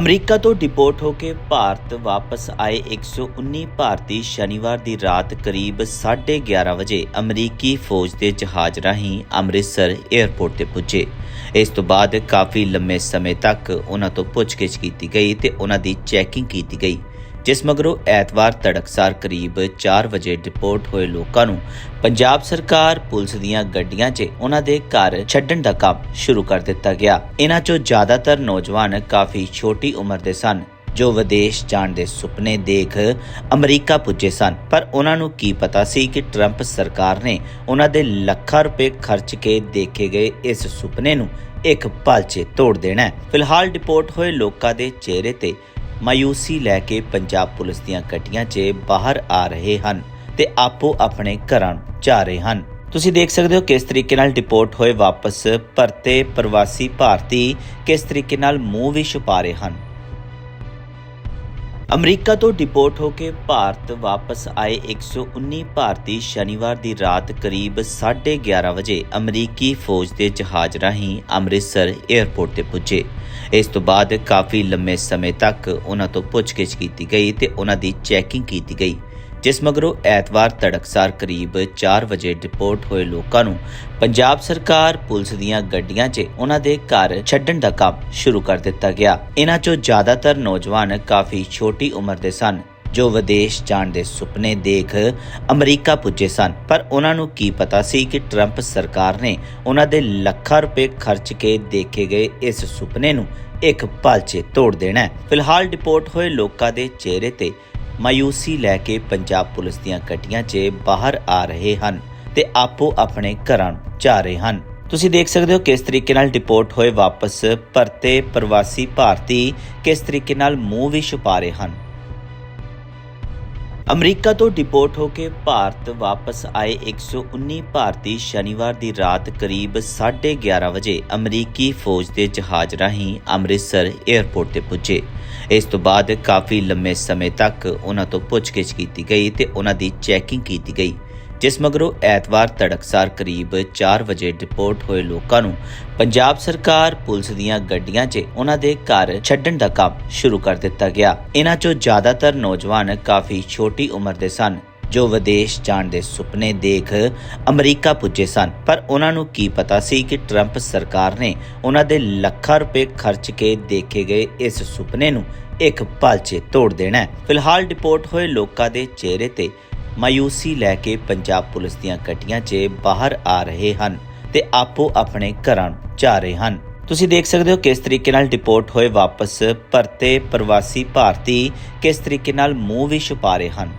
America ਤੋਂ deport ਹੋ ਕੇ ਭਾਰਤ ਵਾਪਸ ਆਏ 119 ਭਾਰਤੀ ਸ਼ਨੀਵਾਰ ਦੀ ਰਾਤ ਕਰੀਬ 11:30 ਵਜੇ ਅਮਰੀਕੀ ਫੌਜ ਦੇ ਜਹਾਜ਼ ਰਾਹੀਂ ਅੰਮ੍ਰਿਤਸਰ 에ਅਰਪੋਰਟ ਤੇ ਪੁੱਜੇ। ਇਸ ਤੋਂ ਬਾਅਦ ਕਾਫੀ ਲੰਮੇ ਸਮੇਂ ਤੱਕ ਉਹਨਾਂ ਤੋਂ ਪੁੱਛਗਿੱਛ ਕੀਤੀ ਗਈ ਤੇ ਉਹਨਾਂ ਦੀ ਚੈਕਿੰਗ ਕੀਤੀ ਗਈ। ਜਿਸ ਮਗਰੋਂ ਐਤਵਾਰ ਤੜਕਸਾਰ ਕਰੀਬ 4 ਵਜੇ ਡਿਪੋਰਟ ਹੋਏ ਲੋਕਾਂ ਨੂੰ ਪੰਜਾਬ ਸਰਕਾਰ ਪੁਲਿਸ ਦੀਆਂ ਗੱਡੀਆਂ 'ਚ ਉਹਨਾਂ ਦੇ ਘਰ ਛੱਡਣ ਦਾ ਕੰਮ ਸ਼ੁਰੂ ਕਰ ਦਿੱਤਾ ਗਿਆ। ਇਹਨਾਂ 'ਚੋਂ ਜ਼ਿਆਦਾਤਰ ਨੌਜਵਾਨ ਕਾਫੀ ਛੋਟੀ ਉਮਰ ਦੇ ਸਨ, ਜੋ ਵਿਦੇਸ਼ ਜਾਣ ਦੇ ਸੁਪਨੇ ਦੇਖ ਅਮਰੀਕਾ ਪੁੱਜੇ ਸਨ। ਪਰ ਉਹਨਾਂ ਨੂੰ ਕੀ ਪਤਾ ਸੀ ਕਿ ਟਰੰਪ ਸਰਕਾਰ ਨੇ ਉਹਨਾਂ ਦੇ ਲੱਖਾਂ ਰੁਪਏ ਖਰਚ ਕੇ ਦੇਖੇ ਗਏ ਇਸ ਸੁਪਨੇ ਨੂੰ ਇੱਕ ਪਲ 'ਚ ਤੋੜ ਦੇਣਾ ਹੈ। ਫਿਲਹਾਲ ਡਿਪੋਰਟ ਹੋਏ ਲੋਕਾਂ ਦੇ ਚਿਹਰੇ ਤੇ ਮਾਯੂਸੀ ਲੈ ਕੇ ਪੰਜਾਬ ਪੁਲਿਸ ਦੀਆਂ ਗੱਡੀਆਂ 'ਚ ਬਾਹਰ ਆ ਰਹੇ ਹਨ ਤੇ ਆਪੋ ਆਪਣੇ ਘਰਾਂ ਜਾ ਰਹੇ ਹਨ। ਤੁਸੀਂ ਦੇਖ ਸਕਦੇ ਹੋ ਕਿਸ ਤਰੀਕੇ ਨਾਲ ਡਿਪੋਰਟ ਹੋਏ ਵਾਪਸ ਪਰਤੇ ਪ੍ਰਵਾਸੀ ਭਾਰਤੀ ਕਿਸ ਤਰੀਕੇ ਨਾਲ ਮੂੰਹ ਵੀ ਛੁਪਾ ਰਹੇ ਹਨ। ਅਮਰੀਕਾ ਤੋਂ ਡਿਪੋਰਟ ਹੋ ਕੇ ਭਾਰਤ ਵਾਪਸ ਆਏ 119 ਭਾਰਤੀ ਸ਼ਨੀਵਾਰ ਦੀ ਰਾਤ ਕਰੀਬ 11:30 ਵਜੇ ਅਮਰੀਕੀ ਫੌਜ ਦੇ ਜਹਾਜ਼ ਰਾਹੀਂ ਅੰਮ੍ਰਿਤਸਰ 에ਅਰਪੋਰਟ ਤੇ ਪੁੱਜੇ। ਇਸ ਤੋਂ ਬਾਅਦ ਕਾਫੀ ਲੰਮੇ ਸਮੇਂ ਤੱਕ ਉਹਨਾਂ ਤੋਂ ਪੁੱਛਗਿੱਛ ਕੀਤੀ ਗਈ ਤੇ ਉਹਨਾਂ ਦੀ ਚੈਕਿੰਗ ਕੀਤੀ ਗਈ। ਜਿਸ ਮਗਰੋਂ ਐਤਵਾਰ ਤੜਕਸਾਰ ਕਰੀਬ 4 ਵਜੇ ਡਿਪੋਰਟ ਹੋਏ ਲੋਕਾਂ ਨੂੰ ਪੰਜਾਬ ਸਰਕਾਰ, ਪੁਲਿਸ ਦੀਆਂ ਗੱਡੀਆਂ 'ਚ ਉਹਨਾਂ ਦੇ ਘਰ ਛੱਡਣ ਦਾ ਕੰਮ ਸ਼ੁਰੂ ਕਰ ਦਿੱਤਾ ਗਿਆ। ਇਹਨਾਂ 'ਚੋਂ ਜ਼ਿਆਦਾਤਰ ਨੌਜਵਾਨ ਕਾਫੀ ਛੋਟੀ ਉਮਰ ਦੇ ਸਨ, ਜੋ ਵਿਦੇਸ਼ ਜਾਣ ਦੇ ਸੁਪਨੇ ਦੇਖ ਅਮਰੀਕਾ ਪੁੱਜੇ ਸਨ। ਪਰ ਉਹਨਾਂ ਨੂੰ ਕੀ ਪਤਾ ਸੀ ਕਿ ਟਰੰਪ ਸਰਕਾਰ ਨੇ ਉਹਨਾਂ ਦੇ ਲੱਖਾਂ ਰੁਪਏ ਖਰਚ ਕੇ ਦੇਖੇ ਗਏ ਇਸ ਸੁਪਨੇ ਨੂੰ ਇੱਕ ਪਲ 'ਚ ਤੋੜ ਦੇਣਾ ਹੈ। ਫਿਲਹਾਲ ਡਿਪੋਰਟ ਹੋਏ ਲੋਕਾਂ ਦੇ ਚਿਹਰੇ ਤੇ ਮਾਯੂਸੀ ਲੈ ਕੇ ਪੰਜਾਬ ਪੁਲਿਸ ਦੀਆਂ ਗੱਡੀਆਂ 'ਚ ਬਾਹਰ ਆ ਰਹੇ ਹਨ ਤੇ ਆਪੋ ਆਪਣੇ ਘਰਾਂ ਜਾ ਰਹੇ ਹਨ। ਤੁਸੀਂ ਦੇਖ ਸਕਦੇ ਹੋ ਕਿਸ ਤਰੀਕੇ ਨਾਲ ਡਿਪੋਰਟ ਹੋਏ ਵਾਪਸ ਪਰਤੇ ਪ੍ਰਵਾਸੀ ਭਾਰਤੀ ਕਿਸ ਤਰੀਕੇ ਨਾਲ ਮੂੰਹ ਵੀ ਛੁਪਾ ਰਹੇ ਹਨ। ਅਮਰੀਕਾ ਤੋਂ ਡਿਪੋਰਟ ਹੋ ਕੇ ਭਾਰਤ ਵਾਪਸ ਆਏ 119 ਭਾਰਤੀ ਸ਼ਨੀਵਾਰ ਦੀ ਰਾਤ ਕਰੀਬ 11:30 ਵਜੇ ਅਮਰੀਕੀ ਫੌਜ ਦੇ ਜਹਾਜ਼ ਰਾਹੀਂ ਅੰਮ੍ਰਿਤਸਰ 에ਅਰਪੋਰਟ ਤੇ ਪੁੱਜੇ। ਇਸ ਤੋਂ ਬਾਅਦ ਕਾਫੀ ਲੰਮੇ ਸਮੇਂ ਤੱਕ ਉਹਨਾਂ ਤੋਂ ਪੁੱਛਗਿੱਛ ਕੀਤੀ ਗਈ ਤੇ ਉਹਨਾਂ ਦੀ ਚੈਕਿੰਗ ਕੀਤੀ ਗਈ। ਜਿਸ ਮਗਰੋਂ ਐਤਵਾਰ ਤੜਕਸਾਰ ਕਰੀਬ 4 ਵਜੇ ਡਿਪੋਰਟ ਹੋਏ ਲੋਕਾਂ ਨੂੰ ਪੰਜਾਬ ਸਰਕਾਰ, ਪੁਲਿਸ ਦੀਆਂ ਗੱਡੀਆਂ 'ਚ ਉਹਨਾਂ ਦੇ ਘਰ ਛੱਡਣ ਦਾ ਕੰਮ ਸ਼ੁਰੂ ਕਰ ਦਿੱਤਾ ਗਿਆ। ਇਹਨਾਂ 'ਚੋਂ ਜ਼ਿਆਦਾਤਰ ਨੌਜਵਾਨ ਕਾਫੀ ਛੋਟੀ ਉਮਰ ਦੇ ਸਨ, ਜੋ ਵਿਦੇਸ਼ ਜਾਣ ਦੇ ਸੁਪਨੇ ਦੇਖ ਅਮਰੀਕਾ ਪੁੱਜੇ ਸਨ। ਪਰ ਉਹਨਾਂ ਨੂੰ ਕੀ ਪਤਾ ਸੀ ਕਿ ਟਰੰਪ ਸਰਕਾਰ ਨੇ ਉਹਨਾਂ ਦੇ ਲੱਖਾਂ ਰੁਪਏ ਖਰਚ ਕੇ ਦੇਖੇ ਗਏ ਇਸ ਸੁਪਨੇ ਨੂੰ ਇੱਕ ਪਲ 'ਚ ਤੋੜ ਦੇਣਾ ਹੈ। ਫਿਲਹਾਲ ਡਿਪੋਰਟ ਹੋਏ ਲੋਕਾਂ ਦੇ ਚਿਹਰੇ ਤੇ ਮਾਯੂਸੀ ਲੈ ਕੇ ਪੰਜਾਬ ਪੁਲਿਸ ਦੀਆਂ ਗੱਡੀਆਂ 'ਚ ਬਾਹਰ ਆ ਰਹੇ ਹਨ ਤੇ ਆਪੋ ਆਪਣੇ ਘਰਾਂ ਜਾ ਰਹੇ ਹਨ। ਤੁਸੀਂ ਦੇਖ ਸਕਦੇ ਹੋ ਕਿਸ ਤਰੀਕੇ ਨਾਲ ਡਿਪੋਰਟ ਹੋਏ ਵਾਪਸ ਪਰਤੇ ਪ੍ਰਵਾਸੀ ਭਾਰਤੀ ਕਿਸ ਤਰੀਕੇ ਨਾਲ ਮੂੰਹ ਵੀ ਛੁਪਾ ਰਹੇ ਹਨ।